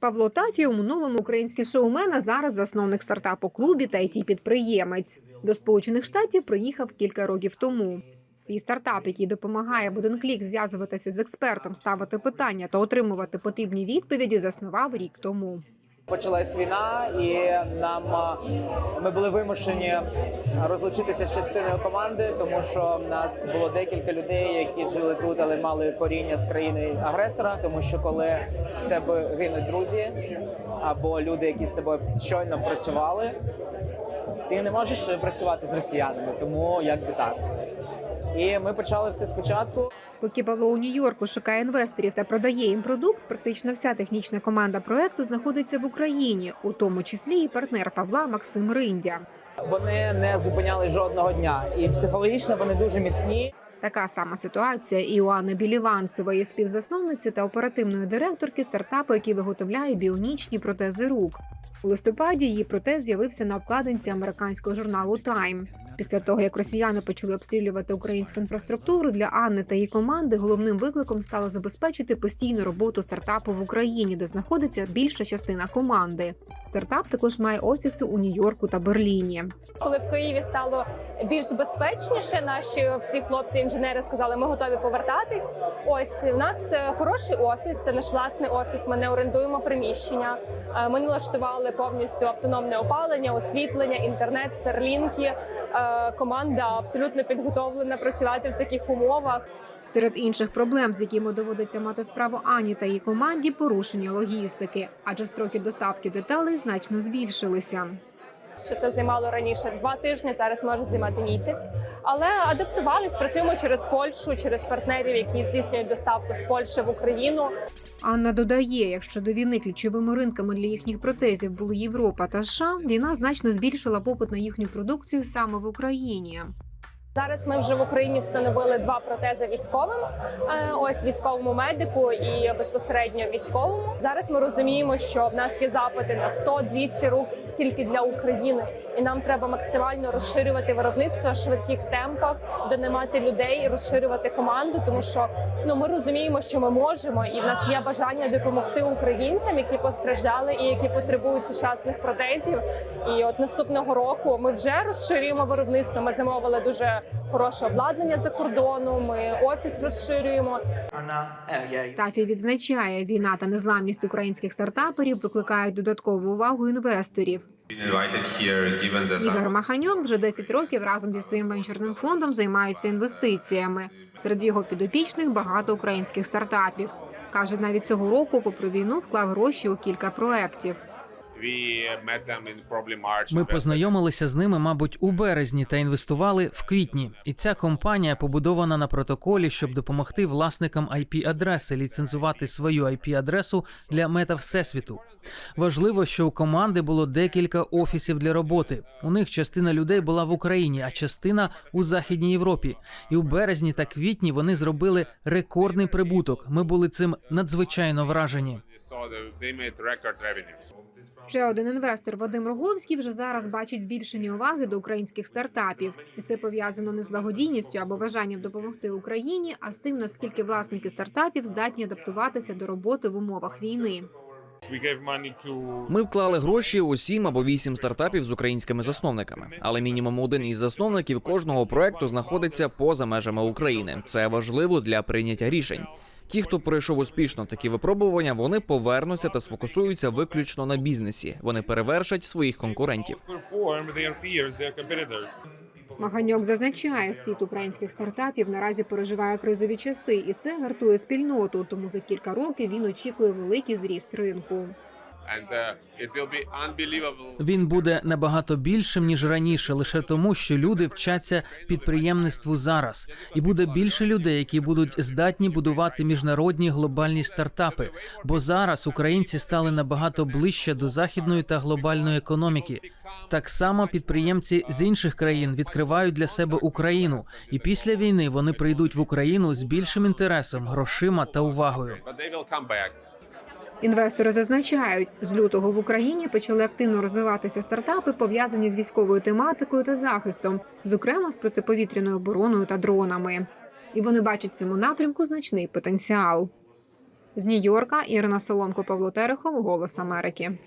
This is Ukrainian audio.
Павло Тафі у минулому український шоумен, а зараз засновник стартапу клубі та it підприємець. До Сполучених Штатів приїхав кілька років тому. Свій стартап, який допомагає в один клік зв'язуватися з експертом, ставити питання та отримувати потрібні відповіді, заснував рік тому. Почалась війна, і нам ми були вимушені розлучитися з частиною команди, тому що в нас було декілька людей, які жили тут, але мали коріння з країни агресора. Тому що коли в тебе гинуть друзі або люди, які з тобою щойно працювали, ти не можеш працювати з росіянами, тому як би так. І ми почали все спочатку. Поки Павло у Нью-Йорку шукає інвесторів та продає їм продукт, практично вся технічна команда проекту знаходиться в Україні, у тому числі і партнер Павла Максим Риндя. Вони не зупиняли жодного дня, і психологічно вони дуже міцні. Така сама ситуація і у Анни Біліванцевої співзасновниці та оперативної директорки стартапу, який виготовляє біонічні протези рук. У листопаді її протез з'явився на обкладинці американського журналу Time. Після того, як росіяни почали обстрілювати українську інфраструктуру для Анни та її команди, головним викликом стало забезпечити постійну роботу стартапу в Україні, де знаходиться більша частина команди. Стартап також має офіси у Нью-Йорку та Берліні. Коли в Києві стало більш безпечніше, наші всі хлопці-інженери сказали, ми готові повертатись. Ось у нас е, хороший офіс, це наш власний офіс. Ми не орендуємо приміщення. Е, Ми налаштували повністю автономне опалення, освітлення, інтернет, старлінки. Е, Команда абсолютно підготовлена працювати в таких умовах. Серед інших проблем, з якими доводиться мати справу Ані та її команді, порушення логістики, адже строки доставки деталей значно збільшилися. Що це займало раніше два тижні, зараз може займати місяць. Але адаптувались, працюємо через Польщу, через партнерів, які здійснюють доставку з Польщі в Україну. Анна додає, якщо до війни ключовими ринками для їхніх протезів були Європа та США, війна значно збільшила попит на їхню продукцію саме в Україні. Зараз ми вже в Україні встановили два протези військовим. е, Ось військовому медику і безпосередньо військовому. Зараз ми розуміємо, що в нас є запити на 100-200 рук тільки для України, і нам треба максимально розширювати виробництво в швидких темпах, донаймати людей, розширювати команду, тому що ну ми розуміємо, що ми можемо, і в нас є бажання допомогти українцям, які постраждали і які потребують сучасних протезів. І от наступного року ми вже розширюємо виробництво. Ми замовили дуже хороше обладнання за кордону. Ми офіс розширюємо. Yeah, Тафі відзначає, війна та незламність українських стартаперів викликають додаткову увагу інвесторів. Ігор Маханьок вже 10 років разом зі своїм венчурним фондом займається інвестиціями. Серед його підопічних багато українських стартапів. Каже, навіть цього року, попри війну, вклав гроші у кілька проєктів. Ми познайомилися з ними, мабуть, у березні та інвестували в квітні. І ця компанія побудована на протоколі, щоб допомогти власникам IP-адреси ліцензувати свою IP-адресу для мета всесвіту. Важливо, що у команди було декілька офісів для роботи. У них частина людей була в Україні, а частина у Західній Європі. І у березні та квітні вони зробили рекордний прибуток. Ми були цим надзвичайно вражені. Ще один інвестор Вадим Роговський вже зараз бачить збільшення уваги до українських стартапів, і це пов'язано не з благодійністю або бажанням допомогти Україні, а з тим, наскільки власники стартапів здатні адаптуватися до роботи в умовах війни. Ми вклали гроші у сім або вісім стартапів з українськими засновниками, але мінімум один із засновників кожного проекту знаходиться поза межами України. Це важливо для прийняття рішень. Ті, хто пройшов успішно такі випробування, вони повернуться та сфокусуються виключно на бізнесі. Вони перевершать своїх конкурентів. Маганьок зазначає, світ українських стартапів наразі переживає кризові часи, і це гартує спільноту. Тому за кілька років він очікує великий зріст ринку. Він буде набагато більшим ніж раніше, лише тому, що люди вчаться підприємництву зараз, і буде більше людей, які будуть здатні будувати міжнародні глобальні стартапи. Бо зараз українці стали набагато ближче до західної та глобальної економіки. Так само підприємці з інших країн відкривають для себе Україну, і після війни вони прийдуть в Україну з більшим інтересом, грошима та увагою. Інвестори зазначають, з лютого в Україні почали активно розвиватися стартапи, пов'язані з військовою тематикою та захистом, зокрема з протиповітряною обороною та дронами. і вони бачать в цьому напрямку значний потенціал. З Нью-Йорка Ірина Соломко, Павло Терехов, Голос Америки.